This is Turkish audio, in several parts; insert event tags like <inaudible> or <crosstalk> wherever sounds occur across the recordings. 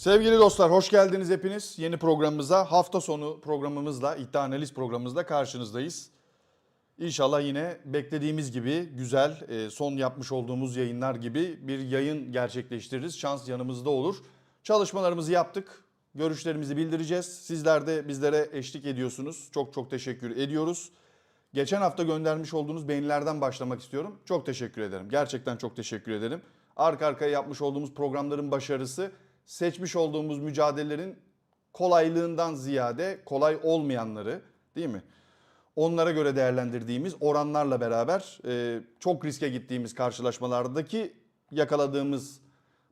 Sevgili dostlar hoş geldiniz hepiniz. Yeni programımıza hafta sonu programımızla, iddia analiz programımızla karşınızdayız. İnşallah yine beklediğimiz gibi güzel, e, son yapmış olduğumuz yayınlar gibi bir yayın gerçekleştiririz. Şans yanımızda olur. Çalışmalarımızı yaptık. Görüşlerimizi bildireceğiz. Sizler de bizlere eşlik ediyorsunuz. Çok çok teşekkür ediyoruz. Geçen hafta göndermiş olduğunuz beğenilerden başlamak istiyorum. Çok teşekkür ederim. Gerçekten çok teşekkür ederim. Arka arkaya yapmış olduğumuz programların başarısı seçmiş olduğumuz mücadelelerin kolaylığından ziyade kolay olmayanları değil mi? Onlara göre değerlendirdiğimiz oranlarla beraber e, çok riske gittiğimiz karşılaşmalardaki yakaladığımız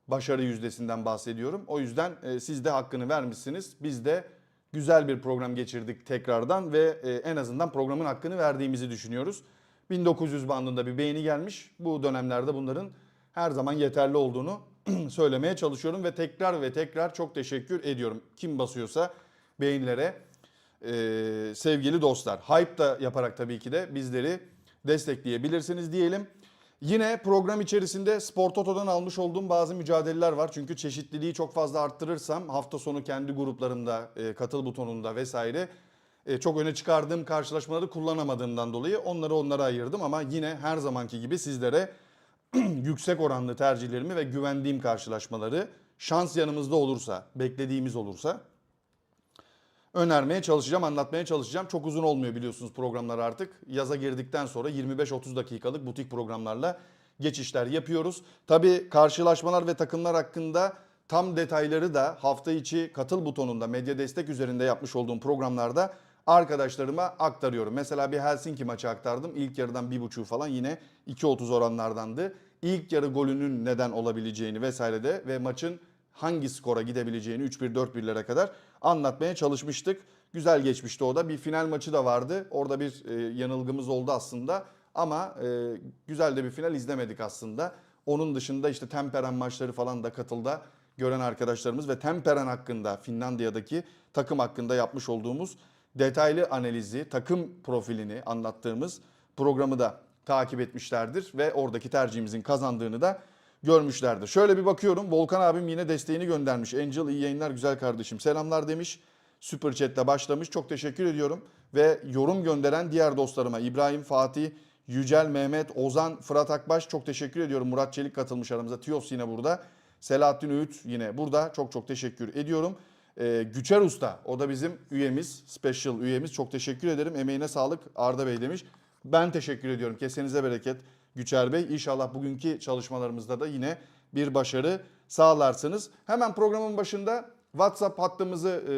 başarı yüzdesinden bahsediyorum. O yüzden e, siz de hakkını vermişsiniz. Biz de güzel bir program geçirdik tekrardan ve e, en azından programın hakkını verdiğimizi düşünüyoruz. 1900 bandında bir beğeni gelmiş. Bu dönemlerde bunların her zaman yeterli olduğunu <clears throat> söylemeye çalışıyorum ve tekrar ve tekrar çok teşekkür ediyorum. Kim basıyorsa beğenilere Ee, sevgili dostlar. Hype da yaparak tabii ki de bizleri destekleyebilirsiniz diyelim. Yine program içerisinde Spor Toto'dan almış olduğum bazı mücadeleler var. Çünkü çeşitliliği çok fazla arttırırsam hafta sonu kendi gruplarımda, e, katıl butonunda vesaire e, çok öne çıkardığım karşılaşmaları kullanamadığımdan dolayı onları onlara ayırdım. Ama yine her zamanki gibi sizlere <clears throat> yüksek oranlı tercihlerimi ve güvendiğim karşılaşmaları şans yanımızda olursa, beklediğimiz olursa önermeye çalışacağım, anlatmaya çalışacağım. Çok uzun olmuyor biliyorsunuz programlar artık. Yaza girdikten sonra 25-30 dakikalık butik programlarla geçişler yapıyoruz. Tabii karşılaşmalar ve takımlar hakkında tam detayları da hafta içi katıl butonunda medya destek üzerinde yapmış olduğum programlarda arkadaşlarıma aktarıyorum. Mesela bir Helsinki maçı aktardım. İlk yarıdan 1.5 falan yine 2.30 oranlardandı. İlk yarı golünün neden olabileceğini vesaire de ve maçın hangi skora gidebileceğini 3-1-4-1'lere kadar anlatmaya çalışmıştık. Güzel geçmişti o da. Bir final maçı da vardı. Orada bir e, yanılgımız oldu aslında. Ama e, güzel de bir final izlemedik aslında. Onun dışında işte Temperen maçları falan da katılda gören arkadaşlarımız ve Temperen hakkında Finlandiya'daki takım hakkında yapmış olduğumuz detaylı analizi, takım profilini anlattığımız programı da takip etmişlerdir ve oradaki tercihimizin kazandığını da görmüşlerdir. Şöyle bir bakıyorum. Volkan abim yine desteğini göndermiş. Angel iyi yayınlar güzel kardeşim. Selamlar demiş. Super Chat'le başlamış. Çok teşekkür ediyorum. Ve yorum gönderen diğer dostlarıma İbrahim, Fatih, Yücel, Mehmet, Ozan, Fırat Akbaş çok teşekkür ediyorum. Murat Çelik katılmış aramıza. Tiyos yine burada. Selahattin Öğüt yine burada. Çok çok teşekkür ediyorum. Ee, Güçer Usta o da bizim üyemiz, special üyemiz. Çok teşekkür ederim. Emeğine sağlık Arda Bey demiş. Ben teşekkür ediyorum. Kesenize bereket Güçer Bey. İnşallah bugünkü çalışmalarımızda da yine bir başarı sağlarsınız. Hemen programın başında WhatsApp hattımızı e,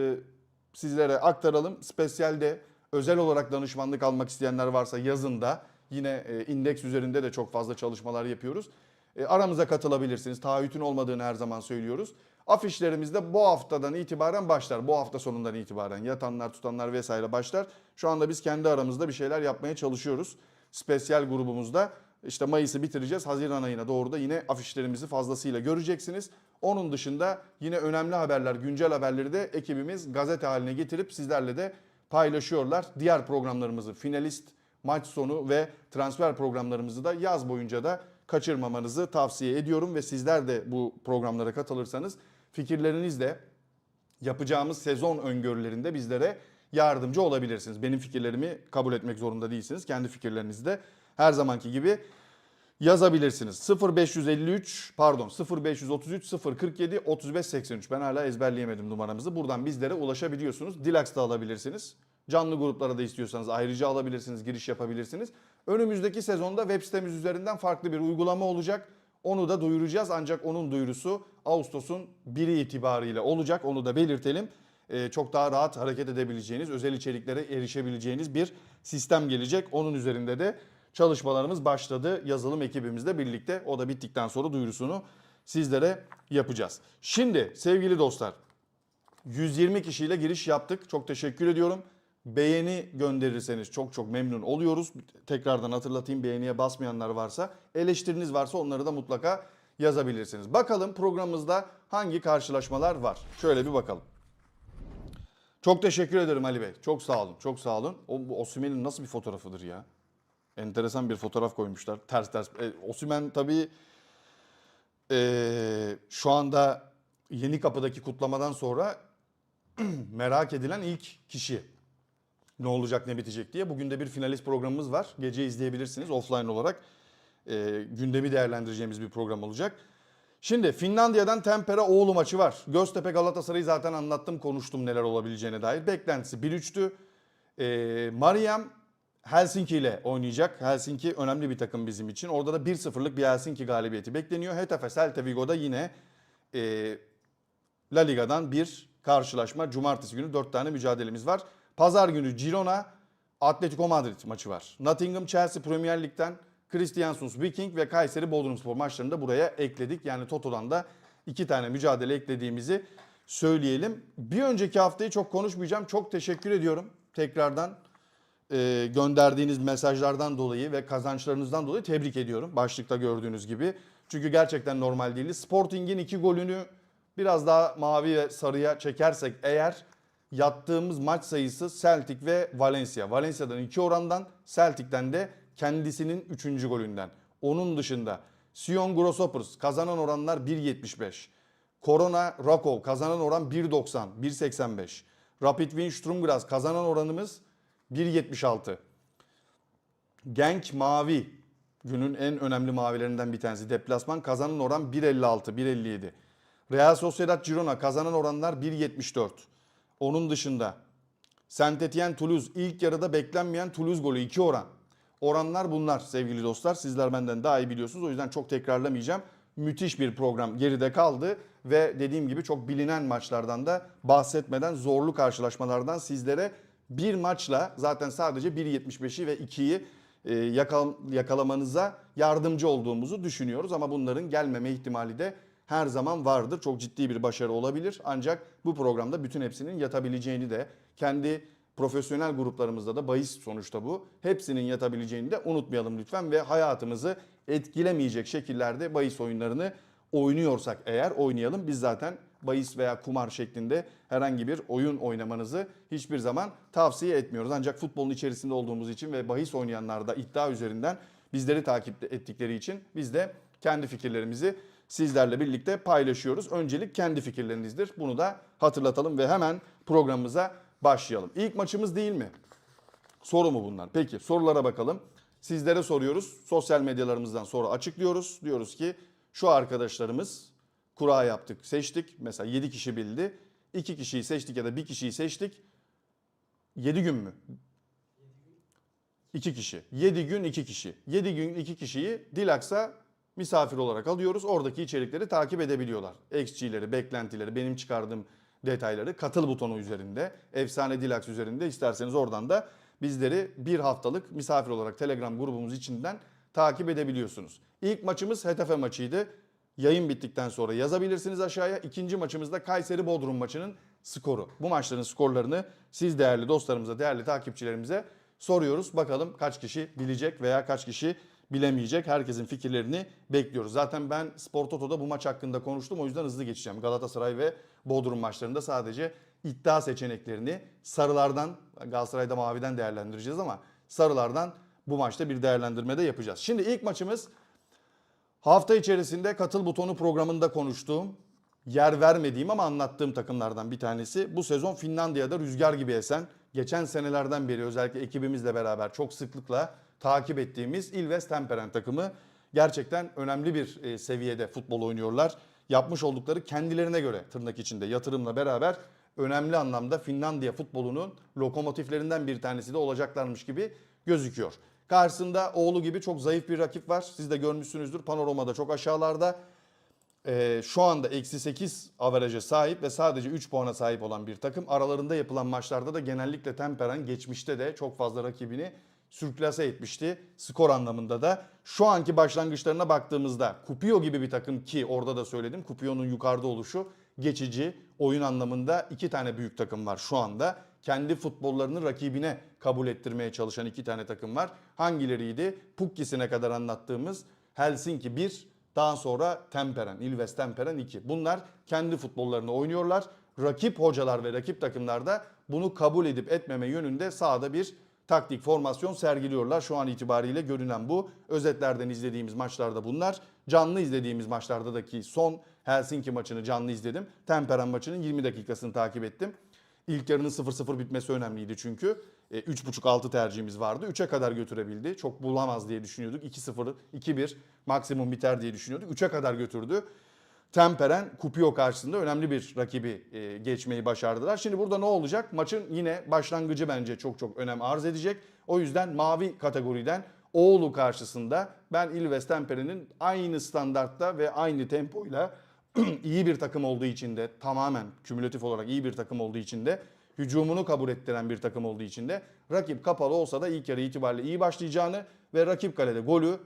sizlere aktaralım. Spesyalde özel olarak danışmanlık almak isteyenler varsa yazın da yine e, indeks üzerinde de çok fazla çalışmalar yapıyoruz. E, aramıza katılabilirsiniz. Taahhütün olmadığını her zaman söylüyoruz. Afişlerimiz de bu haftadan itibaren başlar. Bu hafta sonundan itibaren yatanlar tutanlar vesaire başlar. Şu anda biz kendi aramızda bir şeyler yapmaya çalışıyoruz. Spesyal grubumuzda işte Mayıs'ı bitireceğiz. Haziran ayına doğru da yine afişlerimizi fazlasıyla göreceksiniz. Onun dışında yine önemli haberler, güncel haberleri de ekibimiz gazete haline getirip sizlerle de paylaşıyorlar. Diğer programlarımızı finalist, maç sonu ve transfer programlarımızı da yaz boyunca da kaçırmamanızı tavsiye ediyorum ve sizler de bu programlara katılırsanız fikirlerinizle yapacağımız sezon öngörülerinde bizlere yardımcı olabilirsiniz. Benim fikirlerimi kabul etmek zorunda değilsiniz. Kendi fikirlerinizi de her zamanki gibi yazabilirsiniz. 0553 pardon 0533 047 35 83 ben hala ezberleyemedim numaramızı. Buradan bizlere ulaşabiliyorsunuz. Dilax da alabilirsiniz. Canlı gruplara da istiyorsanız ayrıca alabilirsiniz, giriş yapabilirsiniz. Önümüzdeki sezonda web sitemiz üzerinden farklı bir uygulama olacak. Onu da duyuracağız ancak onun duyurusu Ağustos'un 1'i itibariyle olacak. Onu da belirtelim. Ee, çok daha rahat hareket edebileceğiniz, özel içeriklere erişebileceğiniz bir sistem gelecek. Onun üzerinde de çalışmalarımız başladı yazılım ekibimizle birlikte. O da bittikten sonra duyurusunu sizlere yapacağız. Şimdi sevgili dostlar 120 kişiyle giriş yaptık. Çok teşekkür ediyorum. Beğeni gönderirseniz çok çok memnun oluyoruz. Tekrardan hatırlatayım beğeniye basmayanlar varsa, eleştiriniz varsa onları da mutlaka yazabilirsiniz. Bakalım programımızda hangi karşılaşmalar var? Şöyle bir bakalım. Çok teşekkür ederim Ali Bey. Çok sağ olun. Çok sağ olun. O Osimhen'in nasıl bir fotoğrafıdır ya? Enteresan bir fotoğraf koymuşlar. Ters ters. E, Osimhen tabii e, şu anda Yeni Kapı'daki kutlamadan sonra <clears throat> merak edilen ilk kişi ne olacak ne bitecek diye. Bugün de bir finalist programımız var. Gece izleyebilirsiniz offline olarak. E, gündemi değerlendireceğimiz bir program olacak. Şimdi Finlandiya'dan Tempera Oğlu maçı var. Göztepe Galatasaray'ı zaten anlattım konuştum neler olabileceğine dair. Beklentisi 1-3'tü. E, Mariam Helsinki ile oynayacak. Helsinki önemli bir takım bizim için. Orada da 1-0'lık bir Helsinki galibiyeti bekleniyor. Hetafe Celta Vigo'da yine e, La Liga'dan bir karşılaşma. Cumartesi günü 4 tane mücadelemiz var. Pazar günü Girona Atletico Madrid maçı var. Nottingham Chelsea Premier Lig'den Kristiansund Viking ve Kayseri Bodrumspor maçlarını da buraya ekledik. Yani Toto'dan da iki tane mücadele eklediğimizi söyleyelim. Bir önceki haftayı çok konuşmayacağım. Çok teşekkür ediyorum tekrardan e, gönderdiğiniz mesajlardan dolayı ve kazançlarınızdan dolayı tebrik ediyorum. Başlıkta gördüğünüz gibi. Çünkü gerçekten normal değil. Sporting'in iki golünü biraz daha mavi ve sarıya çekersek eğer yattığımız maç sayısı Celtic ve Valencia. Valencia'dan iki orandan, Celtic'ten de kendisinin üçüncü golünden. Onun dışında Sion Grosshoppers kazanan oranlar 1.75. Corona Rakov kazanan oran 1.90, 1.85. Rapid Wien Sturm kazanan oranımız 1.76. Genk Mavi günün en önemli mavilerinden bir tanesi. Deplasman kazanan oran 1.56, 1.57. Real Sociedad Girona kazanan oranlar 1.74. Onun dışında Saint Etienne Toulouse ilk yarıda beklenmeyen Toulouse golü 2 oran. Oranlar bunlar sevgili dostlar. Sizler benden daha iyi biliyorsunuz. O yüzden çok tekrarlamayacağım. Müthiş bir program geride kaldı ve dediğim gibi çok bilinen maçlardan da bahsetmeden zorlu karşılaşmalardan sizlere bir maçla zaten sadece 1.75'i ve 2'yi e, yakal- yakalamanıza yardımcı olduğumuzu düşünüyoruz. Ama bunların gelmeme ihtimali de her zaman vardır. Çok ciddi bir başarı olabilir. Ancak bu programda bütün hepsinin yatabileceğini de kendi profesyonel gruplarımızda da bahis sonuçta bu. Hepsinin yatabileceğini de unutmayalım lütfen ve hayatımızı etkilemeyecek şekillerde bahis oyunlarını oynuyorsak eğer oynayalım. Biz zaten bahis veya kumar şeklinde herhangi bir oyun oynamanızı hiçbir zaman tavsiye etmiyoruz. Ancak futbolun içerisinde olduğumuz için ve bahis oynayanlar da iddia üzerinden bizleri takip ettikleri için biz de kendi fikirlerimizi sizlerle birlikte paylaşıyoruz. Öncelik kendi fikirlerinizdir. Bunu da hatırlatalım ve hemen programımıza başlayalım. İlk maçımız değil mi? Soru mu bunlar? Peki sorulara bakalım. Sizlere soruyoruz. Sosyal medyalarımızdan sonra açıklıyoruz. Diyoruz ki şu arkadaşlarımız kura yaptık, seçtik. Mesela 7 kişi bildi. 2 kişiyi seçtik ya da 1 kişiyi seçtik. 7 gün mü? 2 kişi. 7 gün 2 kişi. 7 gün 2 kişiyi Dilaks'a misafir olarak alıyoruz. Oradaki içerikleri takip edebiliyorlar. XG'leri, beklentileri, benim çıkardığım detayları katıl butonu üzerinde, efsane Dilaks üzerinde isterseniz oradan da bizleri bir haftalık misafir olarak Telegram grubumuz içinden takip edebiliyorsunuz. İlk maçımız HTF maçıydı. Yayın bittikten sonra yazabilirsiniz aşağıya. İkinci maçımızda Kayseri Bodrum maçının skoru. Bu maçların skorlarını siz değerli dostlarımıza, değerli takipçilerimize soruyoruz. Bakalım kaç kişi bilecek veya kaç kişi bilemeyecek. Herkesin fikirlerini bekliyoruz. Zaten ben Spor Toto'da bu maç hakkında konuştum. O yüzden hızlı geçeceğim. Galatasaray ve Bodrum maçlarında sadece iddia seçeneklerini sarılardan, Galatasaray'da maviden değerlendireceğiz ama sarılardan bu maçta bir değerlendirme de yapacağız. Şimdi ilk maçımız hafta içerisinde katıl butonu programında konuştuğum, yer vermediğim ama anlattığım takımlardan bir tanesi. Bu sezon Finlandiya'da rüzgar gibi esen, geçen senelerden beri özellikle ekibimizle beraber çok sıklıkla takip ettiğimiz Ilves Temperen takımı gerçekten önemli bir e, seviyede futbol oynuyorlar. Yapmış oldukları kendilerine göre tırnak içinde yatırımla beraber önemli anlamda Finlandiya futbolunun lokomotiflerinden bir tanesi de olacaklarmış gibi gözüküyor. Karşısında oğlu gibi çok zayıf bir rakip var. Siz de görmüşsünüzdür. Panoramada çok aşağılarda. Ee, şu anda eksi 8 averaja sahip ve sadece 3 puana sahip olan bir takım. Aralarında yapılan maçlarda da genellikle Temperen geçmişte de çok fazla rakibini sürklase etmişti skor anlamında da. Şu anki başlangıçlarına baktığımızda Kupio gibi bir takım ki orada da söyledim Kupio'nun yukarıda oluşu geçici oyun anlamında iki tane büyük takım var şu anda. Kendi futbollarını rakibine kabul ettirmeye çalışan iki tane takım var. Hangileriydi? Pukkisine kadar anlattığımız Helsinki 1, daha sonra Temperen, Ilves Temperen 2. Bunlar kendi futbollarını oynuyorlar. Rakip hocalar ve rakip takımlar da bunu kabul edip etmeme yönünde sahada bir taktik formasyon sergiliyorlar. Şu an itibariyle görünen bu. Özetlerden izlediğimiz maçlarda bunlar. canlı izlediğimiz maçlardaki son Helsinki maçını canlı izledim. Temperen maçının 20 dakikasını takip ettim. İlk yarının 0-0 bitmesi önemliydi çünkü. E, 3.5-6 tercihimiz vardı. 3'e kadar götürebildi. Çok bulamaz diye düşünüyorduk. 2-0, 2-1 maksimum biter diye düşünüyorduk. 3'e kadar götürdü. Temperen Kupio karşısında önemli bir rakibi e, geçmeyi başardılar. Şimdi burada ne olacak? Maçın yine başlangıcı bence çok çok önem arz edecek. O yüzden mavi kategoriden Oğlu karşısında ben Ilves Tempere'nin aynı standartta ve aynı tempoyla <clears throat> iyi bir takım olduğu için de tamamen kümülatif olarak iyi bir takım olduğu için de hücumunu kabul ettiren bir takım olduğu için de rakip kapalı olsa da ilk yarı itibariyle iyi başlayacağını ve rakip kalede golü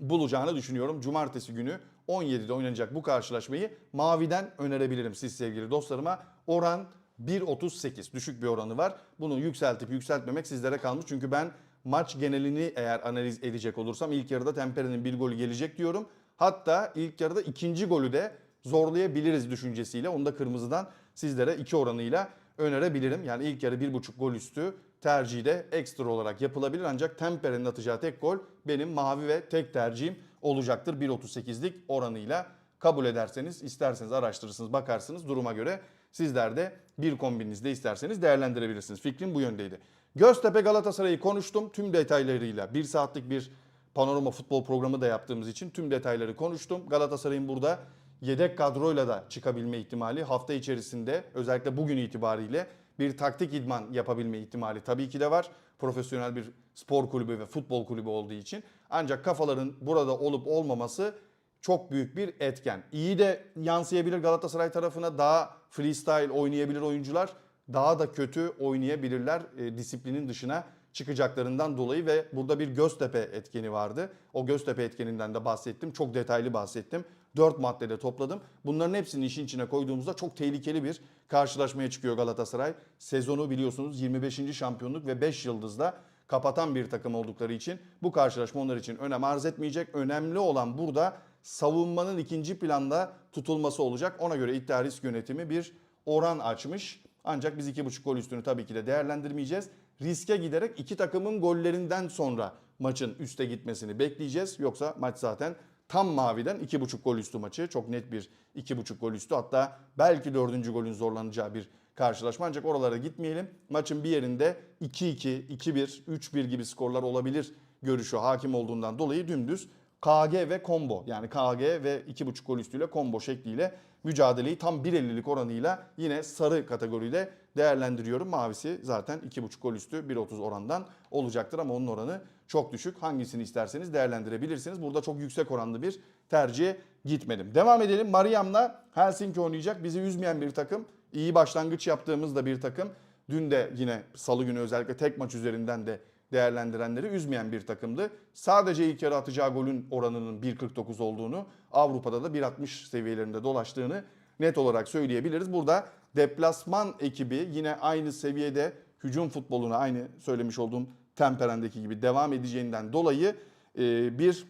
bulacağını düşünüyorum. Cumartesi günü 17'de oynanacak bu karşılaşmayı maviden önerebilirim siz sevgili dostlarıma. Oran 1.38 düşük bir oranı var. Bunu yükseltip yükseltmemek sizlere kalmış. Çünkü ben maç genelini eğer analiz edecek olursam ilk yarıda Tempere'nin bir golü gelecek diyorum. Hatta ilk yarıda ikinci golü de zorlayabiliriz düşüncesiyle. Onu da kırmızıdan sizlere iki oranıyla önerebilirim. Yani ilk yarı bir buçuk gol üstü tercihi de ekstra olarak yapılabilir. Ancak Tempere'nin atacağı tek gol benim mavi ve tek tercihim olacaktır. 1.38'lik oranıyla kabul ederseniz isterseniz araştırırsınız bakarsınız duruma göre sizler de bir kombininizde isterseniz değerlendirebilirsiniz. Fikrim bu yöndeydi. Göztepe Galatasaray'ı konuştum tüm detaylarıyla. Bir saatlik bir panorama futbol programı da yaptığımız için tüm detayları konuştum. Galatasaray'ın burada yedek kadroyla da çıkabilme ihtimali hafta içerisinde özellikle bugün itibariyle bir taktik idman yapabilme ihtimali tabii ki de var. Profesyonel bir spor kulübü ve futbol kulübü olduğu için. Ancak kafaların burada olup olmaması çok büyük bir etken. İyi de yansıyabilir Galatasaray tarafına daha freestyle oynayabilir oyuncular. Daha da kötü oynayabilirler e, disiplinin dışına çıkacaklarından dolayı ve burada bir Göztepe etkeni vardı. O Göztepe etkeninden de bahsettim. Çok detaylı bahsettim. 4 maddede topladım. Bunların hepsini işin içine koyduğumuzda çok tehlikeli bir karşılaşmaya çıkıyor Galatasaray. Sezonu biliyorsunuz 25. şampiyonluk ve 5 yıldızla kapatan bir takım oldukları için bu karşılaşma onlar için önem arz etmeyecek. Önemli olan burada savunmanın ikinci planda tutulması olacak. Ona göre iddia risk yönetimi bir oran açmış. Ancak biz 2.5 gol üstünü tabii ki de değerlendirmeyeceğiz. Riske giderek iki takımın gollerinden sonra maçın üste gitmesini bekleyeceğiz. Yoksa maç zaten tam maviden 2.5 gol üstü maçı. Çok net bir 2.5 gol üstü. Hatta belki 4. golün zorlanacağı bir karşılaşma. Ancak oralara gitmeyelim. Maçın bir yerinde 2-2, 2-1, 3-1 gibi skorlar olabilir görüşü hakim olduğundan dolayı dümdüz KG ve combo yani KG ve 2.5 gol üstüyle combo şekliyle mücadeleyi tam 1.50'lik oranıyla yine sarı kategoride değerlendiriyorum. Mavisi zaten 2.5 gol üstü 1.30 orandan olacaktır ama onun oranı çok düşük. Hangisini isterseniz değerlendirebilirsiniz. Burada çok yüksek oranlı bir tercihe gitmedim. Devam edelim. Mariam'la Helsinki oynayacak. Bizi üzmeyen bir takım. İyi başlangıç yaptığımızda bir takım. Dün de yine salı günü özellikle tek maç üzerinden de değerlendirenleri üzmeyen bir takımdı. Sadece ilk yarı atacağı golün oranının 1.49 olduğunu, Avrupa'da da 1.60 seviyelerinde dolaştığını net olarak söyleyebiliriz. Burada deplasman ekibi yine aynı seviyede hücum futboluna aynı söylemiş olduğum temperendeki gibi devam edeceğinden dolayı e, bir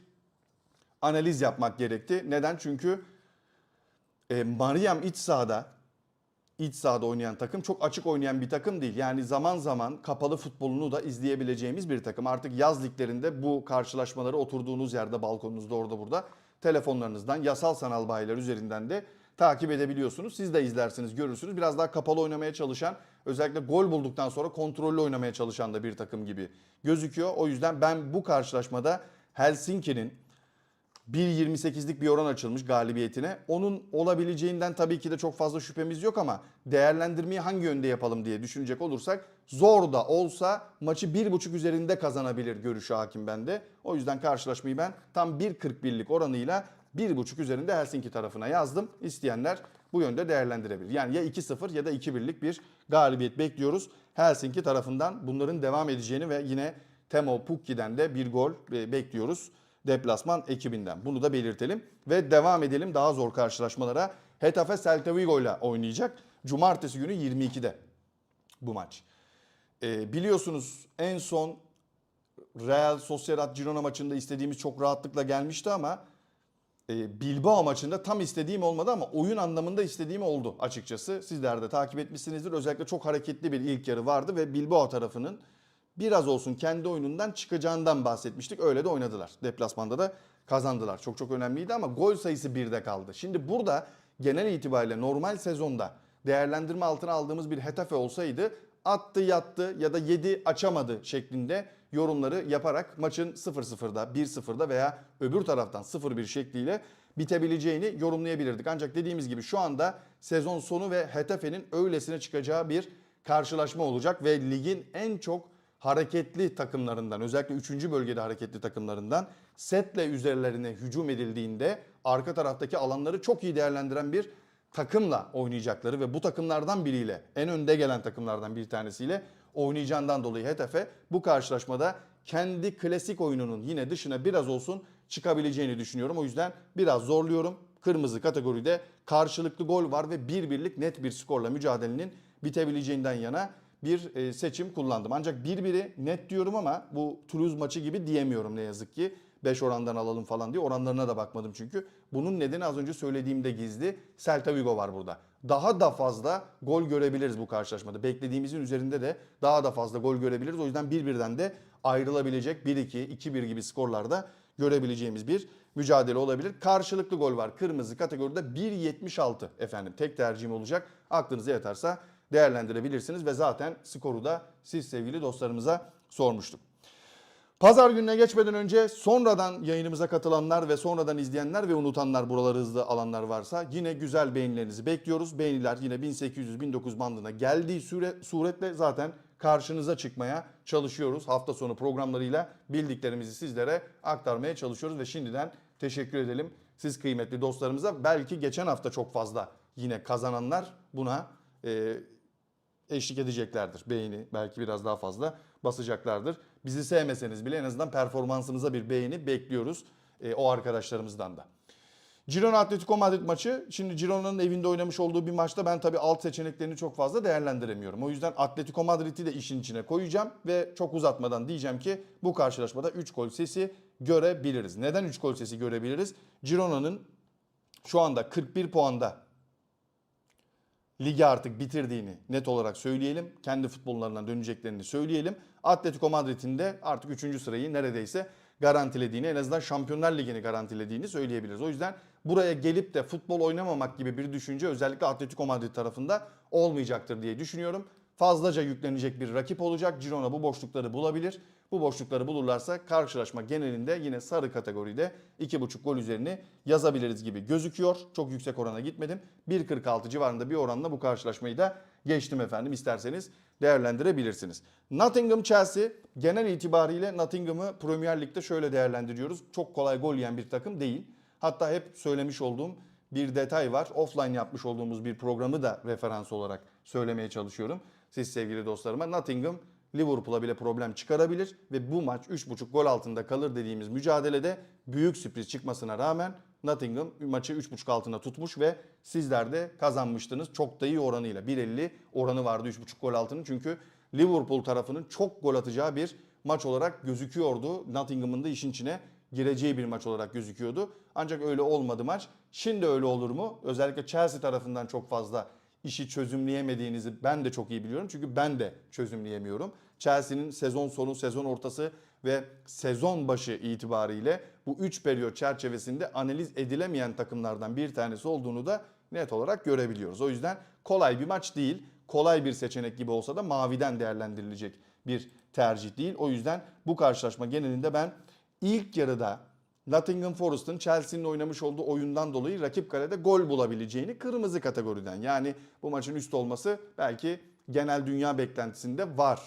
analiz yapmak gerekti. Neden? Çünkü e, Mariam iç sahada iç sahada oynayan takım çok açık oynayan bir takım değil. Yani zaman zaman kapalı futbolunu da izleyebileceğimiz bir takım. Artık yaz liglerinde bu karşılaşmaları oturduğunuz yerde balkonunuzda orada burada telefonlarınızdan yasal sanal bayiler üzerinden de takip edebiliyorsunuz. Siz de izlersiniz, görürsünüz. Biraz daha kapalı oynamaya çalışan, özellikle gol bulduktan sonra kontrollü oynamaya çalışan da bir takım gibi gözüküyor. O yüzden ben bu karşılaşmada Helsinki'nin 1.28'lik bir oran açılmış galibiyetine. Onun olabileceğinden tabii ki de çok fazla şüphemiz yok ama değerlendirmeyi hangi yönde yapalım diye düşünecek olursak zor da olsa maçı 1.5 üzerinde kazanabilir görüşü hakim bende. O yüzden karşılaşmayı ben tam 1.41'lik oranıyla 1.5 üzerinde Helsinki tarafına yazdım. İsteyenler bu yönde değerlendirebilir. Yani ya 2-0 ya da 2-1'lik bir galibiyet bekliyoruz Helsinki tarafından. Bunların devam edeceğini ve yine Temo Pukki'den de bir gol e, bekliyoruz deplasman ekibinden. Bunu da belirtelim ve devam edelim daha zor karşılaşmalara. Hetafe Celta Vigo ile oynayacak. Cumartesi günü 22'de bu maç. Ee, biliyorsunuz en son Real Sociedad Girona maçında istediğimiz çok rahatlıkla gelmişti ama e, Bilbao maçında tam istediğim olmadı ama oyun anlamında istediğim oldu açıkçası. Sizler de takip etmişsinizdir. Özellikle çok hareketli bir ilk yarı vardı ve Bilbao tarafının biraz olsun kendi oyunundan çıkacağından bahsetmiştik. Öyle de oynadılar. Deplasmanda da kazandılar. Çok çok önemliydi ama gol sayısı birde kaldı. Şimdi burada genel itibariyle normal sezonda değerlendirme altına aldığımız bir Hetafe olsaydı attı yattı ya da yedi açamadı şeklinde yorumları yaparak maçın 0-0'da 1-0'da veya öbür taraftan 0-1 şekliyle bitebileceğini yorumlayabilirdik. Ancak dediğimiz gibi şu anda sezon sonu ve Hetafe'nin öylesine çıkacağı bir karşılaşma olacak ve ligin en çok hareketli takımlarından özellikle 3. bölgede hareketli takımlarından setle üzerlerine hücum edildiğinde arka taraftaki alanları çok iyi değerlendiren bir takımla oynayacakları ve bu takımlardan biriyle en önde gelen takımlardan bir tanesiyle oynayacağından dolayı Hetafe bu karşılaşmada kendi klasik oyununun yine dışına biraz olsun çıkabileceğini düşünüyorum. O yüzden biraz zorluyorum. Kırmızı kategoride karşılıklı gol var ve bir birlik net bir skorla mücadelenin bitebileceğinden yana bir e, seçim kullandım. Ancak bir biri net diyorum ama bu Toulouse maçı gibi diyemiyorum ne yazık ki. 5 orandan alalım falan diye oranlarına da bakmadım çünkü. Bunun nedeni az önce söylediğimde gizli. Celta Vigo var burada. Daha da fazla gol görebiliriz bu karşılaşmada. Beklediğimizin üzerinde de daha da fazla gol görebiliriz. O yüzden bir de ayrılabilecek 1-2, 2-1 gibi skorlarda görebileceğimiz bir mücadele olabilir. Karşılıklı gol var. Kırmızı kategoride 1.76 efendim. Tek tercihim olacak. Aklınıza yatarsa değerlendirebilirsiniz ve zaten skoru da siz sevgili dostlarımıza sormuştum. Pazar gününe geçmeden önce sonradan yayınımıza katılanlar ve sonradan izleyenler ve unutanlar buraları hızlı alanlar varsa yine güzel beğenilerinizi bekliyoruz. Beğeniler yine 1800-1900 bandına geldiği süre, suretle zaten karşınıza çıkmaya çalışıyoruz. Hafta sonu programlarıyla bildiklerimizi sizlere aktarmaya çalışıyoruz ve şimdiden teşekkür edelim siz kıymetli dostlarımıza. Belki geçen hafta çok fazla yine kazananlar buna e, eşlik edeceklerdir. Beğeni belki biraz daha fazla basacaklardır. Bizi sevmeseniz bile en azından performansınıza bir beğeni bekliyoruz e, o arkadaşlarımızdan da. Girona Atletico Madrid maçı. Şimdi Girona'nın evinde oynamış olduğu bir maçta ben tabii alt seçeneklerini çok fazla değerlendiremiyorum. O yüzden Atletico Madrid'i de işin içine koyacağım ve çok uzatmadan diyeceğim ki bu karşılaşmada 3 gol sesi görebiliriz. Neden 3 gol sesi görebiliriz? Girona'nın şu anda 41 puanda ligi artık bitirdiğini net olarak söyleyelim. Kendi futbollarından döneceklerini söyleyelim. Atletico Madrid'in de artık 3. sırayı neredeyse garantilediğini en azından Şampiyonlar Ligi'ni garantilediğini söyleyebiliriz. O yüzden buraya gelip de futbol oynamamak gibi bir düşünce özellikle Atletico Madrid tarafında olmayacaktır diye düşünüyorum. Fazlaca yüklenecek bir rakip olacak. Girona bu boşlukları bulabilir. Bu boşlukları bulurlarsa karşılaşma genelinde yine sarı kategoride 2.5 gol üzerini yazabiliriz gibi gözüküyor. Çok yüksek orana gitmedim. 1.46 civarında bir oranla bu karşılaşmayı da geçtim efendim. İsterseniz değerlendirebilirsiniz. Nottingham Chelsea genel itibariyle Nottingham'ı Premier Lig'de şöyle değerlendiriyoruz. Çok kolay gol yiyen bir takım değil. Hatta hep söylemiş olduğum bir detay var. Offline yapmış olduğumuz bir programı da referans olarak söylemeye çalışıyorum. Siz sevgili dostlarıma Nottingham Liverpool'a bile problem çıkarabilir ve bu maç 3.5 gol altında kalır dediğimiz mücadelede büyük sürpriz çıkmasına rağmen Nottingham maçı 3.5 altında tutmuş ve sizler de kazanmıştınız. Çok da iyi oranıyla 1.50 oranı vardı 3.5 gol altının çünkü Liverpool tarafının çok gol atacağı bir maç olarak gözüküyordu. Nottingham'ın da işin içine gireceği bir maç olarak gözüküyordu. Ancak öyle olmadı maç. Şimdi öyle olur mu? Özellikle Chelsea tarafından çok fazla işi çözümleyemediğinizi ben de çok iyi biliyorum. Çünkü ben de çözümleyemiyorum. Chelsea'nin sezon sonu, sezon ortası ve sezon başı itibariyle bu 3 periyot çerçevesinde analiz edilemeyen takımlardan bir tanesi olduğunu da net olarak görebiliyoruz. O yüzden kolay bir maç değil. Kolay bir seçenek gibi olsa da maviden değerlendirilecek bir tercih değil. O yüzden bu karşılaşma genelinde ben ilk yarıda Nottingham Forest'ın Chelsea'nin oynamış olduğu oyundan dolayı rakip kalede gol bulabileceğini kırmızı kategoriden yani bu maçın üst olması belki genel dünya beklentisinde var.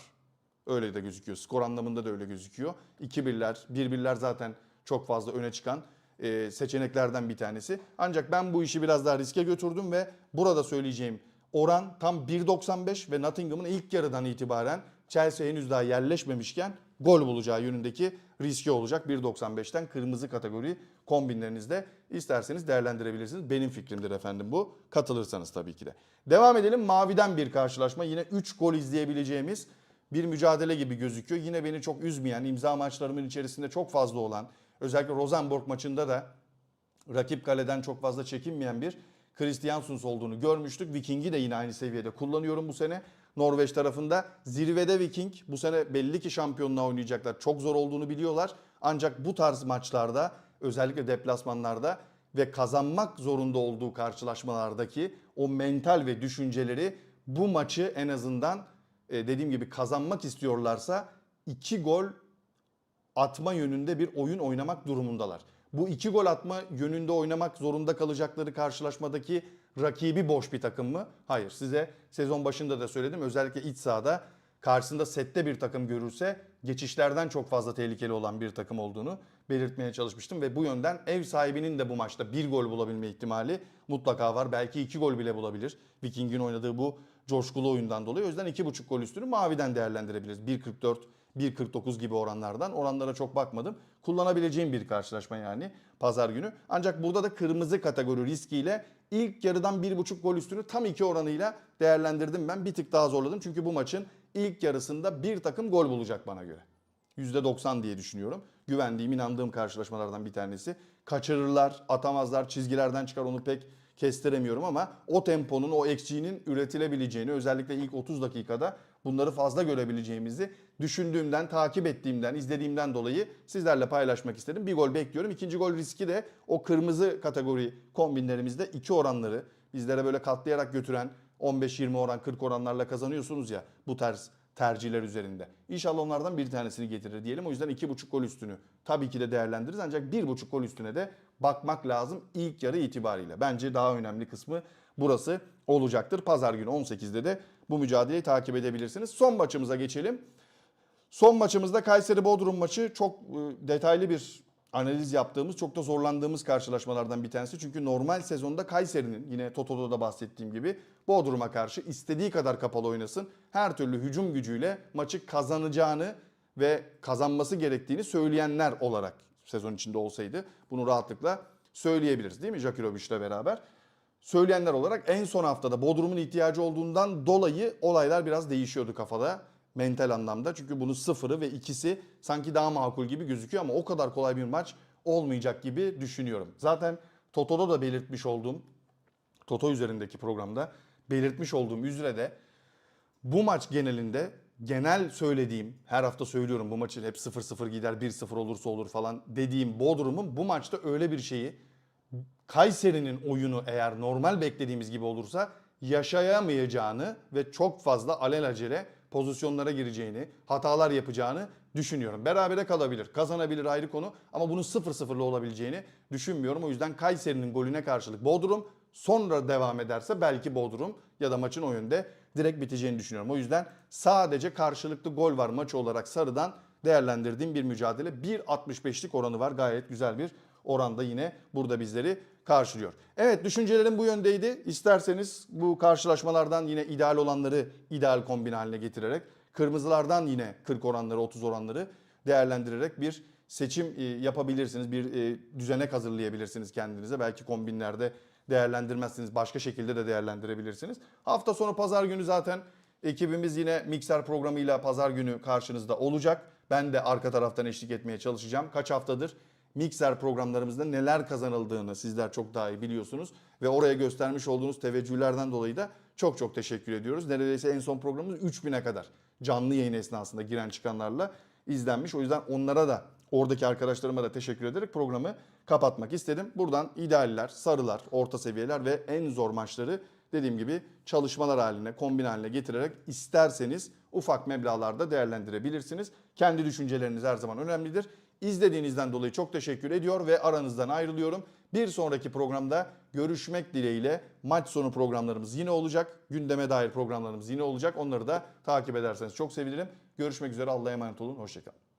Öyle de gözüküyor. Skor anlamında da öyle gözüküyor. 2-1'ler, 1-1'ler zaten çok fazla öne çıkan e, seçeneklerden bir tanesi. Ancak ben bu işi biraz daha riske götürdüm ve burada söyleyeceğim oran tam 1.95 ve Nottingham'ın ilk yarıdan itibaren Chelsea henüz daha yerleşmemişken gol bulacağı yönündeki riski olacak. 1.95'ten kırmızı kategori kombinlerinizde isterseniz değerlendirebilirsiniz. Benim fikrimdir efendim bu. Katılırsanız tabii ki de. Devam edelim. Maviden bir karşılaşma. Yine 3 gol izleyebileceğimiz bir mücadele gibi gözüküyor. Yine beni çok üzmeyen, imza maçlarımın içerisinde çok fazla olan, özellikle Rosenborg maçında da rakip kaleden çok fazla çekinmeyen bir Christiansun's olduğunu görmüştük. Viking'i de yine aynı seviyede kullanıyorum bu sene. Norveç tarafında zirvede Viking bu sene belli ki şampiyonluğa oynayacaklar. Çok zor olduğunu biliyorlar. Ancak bu tarz maçlarda özellikle deplasmanlarda ve kazanmak zorunda olduğu karşılaşmalardaki o mental ve düşünceleri bu maçı en azından e, dediğim gibi kazanmak istiyorlarsa iki gol atma yönünde bir oyun oynamak durumundalar. Bu iki gol atma yönünde oynamak zorunda kalacakları karşılaşmadaki rakibi boş bir takım mı? Hayır. Size sezon başında da söyledim. Özellikle iç sahada karşısında sette bir takım görürse geçişlerden çok fazla tehlikeli olan bir takım olduğunu belirtmeye çalışmıştım. Ve bu yönden ev sahibinin de bu maçta bir gol bulabilme ihtimali mutlaka var. Belki iki gol bile bulabilir. Viking'in oynadığı bu coşkulu oyundan dolayı. O yüzden 2.5 gol üstünü maviden değerlendirebiliriz. 1.44, 1.49 gibi oranlardan. Oranlara çok bakmadım. Kullanabileceğim bir karşılaşma yani pazar günü. Ancak burada da kırmızı kategori riskiyle ilk yarıdan 1.5 gol üstünü tam 2 oranıyla değerlendirdim ben. Bir tık daha zorladım. Çünkü bu maçın ilk yarısında bir takım gol bulacak bana göre. %90 diye düşünüyorum. Güvendiğim, inandığım karşılaşmalardan bir tanesi. Kaçırırlar, atamazlar, çizgilerden çıkar onu pek kestiremiyorum ama o temponun, o XG'nin üretilebileceğini özellikle ilk 30 dakikada bunları fazla görebileceğimizi düşündüğümden, takip ettiğimden, izlediğimden dolayı sizlerle paylaşmak istedim. Bir gol bekliyorum. İkinci gol riski de o kırmızı kategori kombinlerimizde iki oranları bizlere böyle katlayarak götüren 15-20 oran 40 oranlarla kazanıyorsunuz ya bu tarz tercihler üzerinde. İnşallah onlardan bir tanesini getirir diyelim. O yüzden 2.5 gol üstünü tabii ki de değerlendiririz. Ancak 1.5 gol üstüne de bakmak lazım ilk yarı itibariyle. Bence daha önemli kısmı burası olacaktır. Pazar günü 18'de de bu mücadeleyi takip edebilirsiniz. Son maçımıza geçelim. Son maçımızda Kayseri Bodrum maçı çok e, detaylı bir analiz yaptığımız, çok da zorlandığımız karşılaşmalardan bir tanesi. Çünkü normal sezonda Kayseri'nin yine Toto'da da bahsettiğim gibi Bodrum'a karşı istediği kadar kapalı oynasın. Her türlü hücum gücüyle maçı kazanacağını ve kazanması gerektiğini söyleyenler olarak sezon içinde olsaydı bunu rahatlıkla söyleyebiliriz değil mi Jakirovic ile beraber? Söyleyenler olarak en son haftada Bodrum'un ihtiyacı olduğundan dolayı olaylar biraz değişiyordu kafada mental anlamda. Çünkü bunun sıfırı ve ikisi sanki daha makul gibi gözüküyor ama o kadar kolay bir maç olmayacak gibi düşünüyorum. Zaten Toto'da da belirtmiş olduğum, Toto üzerindeki programda belirtmiş olduğum üzere de bu maç genelinde genel söylediğim, her hafta söylüyorum bu maçın hep 0-0 gider 1-0 olursa olur falan dediğim Bodrum'un bu maçta öyle bir şeyi Kayseri'nin oyunu eğer normal beklediğimiz gibi olursa yaşayamayacağını ve çok fazla alelacele pozisyonlara gireceğini, hatalar yapacağını düşünüyorum. Berabere kalabilir, kazanabilir ayrı konu ama bunun 0-0'lı olabileceğini düşünmüyorum. O yüzden Kayseri'nin golüne karşılık Bodrum sonra devam ederse belki Bodrum ya da maçın o yönde direkt biteceğini düşünüyorum. O yüzden sadece karşılıklı gol var maçı olarak Sarı'dan değerlendirdiğim bir mücadele. 1.65'lik oranı var. Gayet güzel bir oranda yine burada bizleri karşılıyor. Evet düşüncelerim bu yöndeydi. İsterseniz bu karşılaşmalardan yine ideal olanları ideal kombin haline getirerek kırmızılardan yine 40 oranları 30 oranları değerlendirerek bir seçim e, yapabilirsiniz. Bir e, düzenek hazırlayabilirsiniz kendinize. Belki kombinlerde değerlendirmezsiniz. Başka şekilde de değerlendirebilirsiniz. Hafta sonu pazar günü zaten ekibimiz yine mikser programıyla pazar günü karşınızda olacak. Ben de arka taraftan eşlik etmeye çalışacağım. Kaç haftadır mikser programlarımızda neler kazanıldığını sizler çok daha iyi biliyorsunuz. Ve oraya göstermiş olduğunuz teveccühlerden dolayı da çok çok teşekkür ediyoruz. Neredeyse en son programımız 3000'e kadar canlı yayın esnasında giren çıkanlarla izlenmiş. O yüzden onlara da oradaki arkadaşlarıma da teşekkür ederek programı kapatmak istedim. Buradan idealler, sarılar, orta seviyeler ve en zor maçları dediğim gibi çalışmalar haline, kombin haline getirerek isterseniz ufak meblağlarda değerlendirebilirsiniz. Kendi düşünceleriniz her zaman önemlidir. İzlediğinizden dolayı çok teşekkür ediyor ve aranızdan ayrılıyorum. Bir sonraki programda görüşmek dileğiyle maç sonu programlarımız yine olacak. Gündeme dair programlarımız yine olacak. Onları da takip ederseniz çok sevinirim. Görüşmek üzere Allah'a emanet olun. Hoşçakalın.